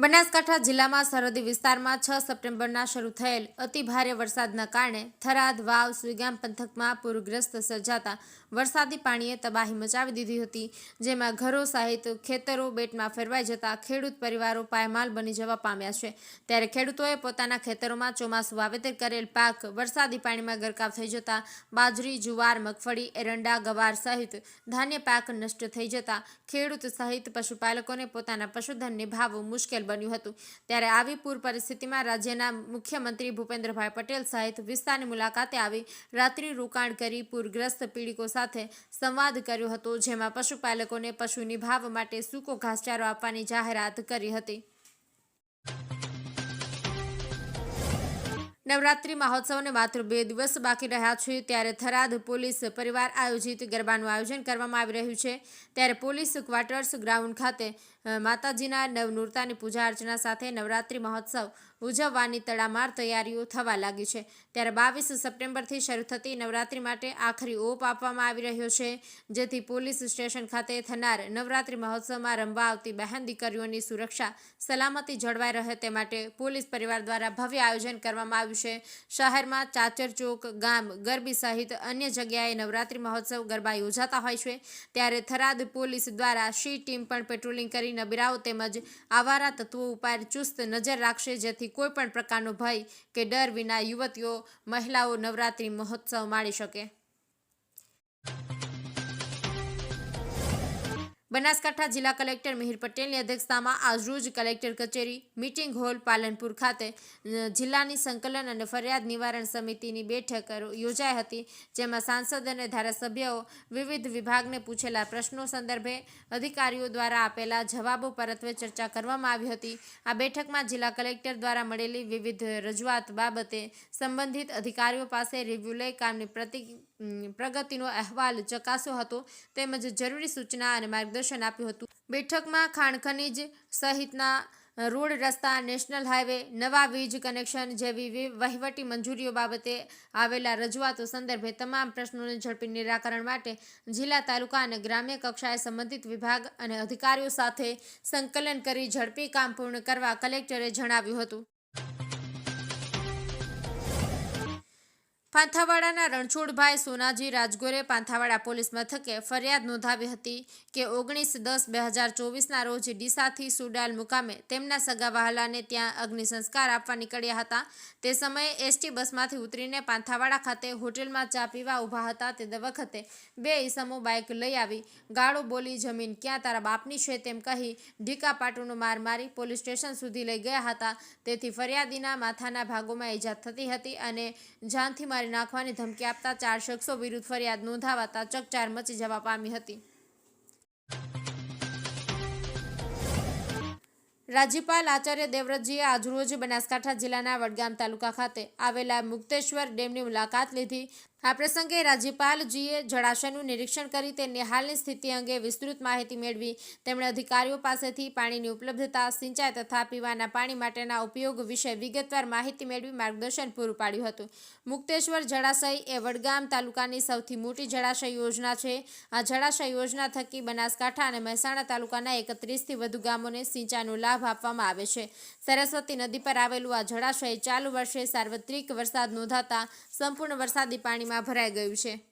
બનાસકાંઠા જિલ્લામાં સરહદી વિસ્તારમાં છ સપ્ટેમ્બરના શરૂ થયેલ અતિભારે વરસાદના કારણે થરાદ, વાવ સુઈગામ પંથકમાં પૂરગ્રસ્ત સર્જાતા વરસાદી પાણીએ તબાહી મચાવી દીધી હતી, જેમાં ઘરો સહિત ખેતરો બેટમાં ફેરવાઈ જતા ખેડૂત પરિવારો પાયમાલ બની જવા પામ્યા છે. ત્યારે ખેડૂતોએ પોતાના ખેતરોમાં ચોમાસું વાવેતર કરેલ પાક વરસાદી પાણીમાં ગરકાવ થઈ જતા બાજરી, જુવાર, મગફળી, એરંડા, ગવાર સહિત ધાન્ય પાક નષ્ટ થઈ જતા ખેડૂત સહિત પશુપાલકોને પોતાના પશુધન નિભાવવું મુશ્કેલ બન્યું હતું. ત્યારે આવી પૂર પરિસ્થિતિમાં રાજ્યના મુખ્યમંત્રી ભૂપેન્દ્રભાઈ પટેલ સહિત વિસ્તારની મુલાકાતે આવી રાત્રિ રોકાણ કરી પૂરગ્રસ્ત પીડિકો સાથે સંવાદ કર્યો હતો, જેમાં પશુપાલકોને પશુની ભાવ માટે સૂકો ઘાસચારો આપવાની જાહેરાત કરી હતી. નવરાત્રી મહોત્સવને માત્ર બે દિવસ બાકી રહ્યા છે, ત્યારે થરાદ પોલીસ પરિવાર આયોજિત ગરબાનું આયોજન કરવામાં આવી રહ્યું છે. ત્યારે પોલીસ ક્વાર્ટર્સ ગ્રાઉન્ડ ખાતે માતાજીના નવનૂરતાની પૂજા અર્ચના સાથે નવરાત્રી મહોત્સવ ઉજવવાની તડામાર તૈયારીઓ થવા લાગી છે. ત્યારે બાવીસ સપ્ટેમ્બરથી શરૂ થતી નવરાત્રી માટે આખરી ઓપ આપવામાં આવી રહ્યો છે. જેથી પોલીસ સ્ટેશન ખાતે થનાર નવરાત્રી મહોત્સવમાં રમવા આવતી બહેન દીકરીઓની સુરક્ષા સલામતી જળવાઈ રહે તે માટે પોલીસ પરિવાર દ્વારા ભવ્ય આયોજન કરવામાં આવ્યું છે. શહેરમાં ચાચર ચોક, ગામ, ગરબી સહિત અન્ય જગ્યાએ નવરાત્રી મહોત્સવ ગરબા યોજાતા હોય છે. ત્યારે થરાદ પોલીસ દ્વારા શી ટીમ પણ પેટ્રોલિંગ કરી નબીરાઓ તેમજ આવારા તત્વો ઉપર ચુસ્ત નજર રાખશે જેથી કોઈ પણ પ્રકારનો ભય કે ડર વિના યુવતીઓ મહિલાઓ નવરાત્રી મહોત્સવ માણી શકે. બનાસકાંઠા જિલ્લા કલેક્ટર મિહિર પટેલની અધ્યક્ષતામાં આજરોજ કલેક્ટર કચેરી, મીટિંગ હોલ, પાલનપુર ખાતે જિલ્લાની સંકલન અને ફરિયાદ નિવારણ સમિતિની બેઠક યોજાઈ હતી, જેમાં સાંસદ અને ધારાસભ્યો વિવિધ વિભાગને પૂછેલા પ્રશ્નો સંદર્ભે અધિકારીઓ દ્વારા આપેલા જવાબો પરત્વે ચર્ચા કરવામાં આવી હતી. આ બેઠકમાં જિલ્લા કલેક્ટર દ્વારા મળેલી વિવિધ રજૂઆત બાબતે સંબંધિત અધિકારીઓ પાસે રિવ્યુ લઈ કામની પ્રગતિનો અહેવાલ ચકાસ્યો હતો. તેમજ જરૂરી સૂચના અને માર્ગદર્શન આપ્યું હતું. બેઠકમાં ખાણ ખનીજ સહિતના રોડ રસ્તા, નેશનલ હાઈવે નવા વીજ કનેક્શન જેવી વહીવટી મંજૂરીઓ બાબતે આવેલા રજૂઆતો સંદર્ભે તમામ પ્રશ્નોને ઝડપી નિરાકરણ માટે જિલ્લા તાલુકા અને ગ્રામ્ય કક્ષાએ સંબંધિત વિભાગ અને અધિકારીઓ સાથે સંકલન કરી ઝડપી કામ પૂર્ણ કરવા કલેક્ટરે જણાવ્યું હતું. પાંથાવાડાના રણછોડભાઈ સોનાજી રાજગોરે પાંથાવાડા પોલીસ મથકે ફરિયાદ નોંધાવી હતી કે ઓગણીસ દસ બે હજાર ચોવીસના રોજ ડીસાથી સુડાલ મુકામે તેમના સગા વહાલાને ત્યાં અગ્નિ સંસ્કાર આપવા નીકળ્યા હતા. તે સમયે એસટી બસમાંથી ઉતરીને પાંથાવાડા ખાતે હોટેલમાં ચા પીવા ઊભા હતા. તે વખતે બે ઈસમો બાઇક લઈ આવી, ગાળો બોલી જમીન ક્યાં તારા બાપની છે તેમ કહી ઢીકા પાટુનો માર મારી પોલીસ સ્ટેશન સુધી લઈ ગયા હતા. તેથી ફરિયાદીના માથાના ભાગોમાં ઈજા થતી હતી અને જાનથી મારી નાખવાની ધમકી આપતા ચાર શખ્સો વિરુદ્ધ ફરિયાદ નોંધાવાતા ચકચાર મચી જવા પામી હતી. રાજ્યપાલ આચાર્ય દેવવ્રતજીએ આજરોજ બનાસકાંઠા જિલ્લાના વડગામ તાલુકા ખાતે આવેલા મુક્તેશ્વર ડેમની મુલાકાત લીધી. આ પ્રસંગે રાજ્યપાલજીએ જળાશયનું નિરીક્ષણ કરી તેની હાલની સ્થિતિ અંગે વિસ્તૃત માહિતી મેળવી. તેમણે અધિકારીઓ પાસેથી પાણીની ઉપલબ્ધતા, સિંચાઈ તથા પીવાના પાણી માટેના ઉપયોગ વિશે વિગતવાર માહિતી મેળવી માર્ગદર્શન પૂરું પાડ્યું હતું. મુક્તેશ્વર જળાશય એ વડગામ તાલુકાની સૌથી મોટી જળાશય યોજના છે. આ જળાશય યોજના થકી બનાસકાંઠા અને મહેસાણા તાલુકાના એકત્રીસથી વધુ ગામોને સિંચાઈનો લાભ આપવામાં આવે છે. સરસ્વતી નદી પર આવેલું આ જળાશય ચાલુ વર્ષે સાર્વત્રિક વરસાદ નોંધાતા સંપૂર્ણ વરસાદી પાણીમાં ભરાઈ ગયું છે.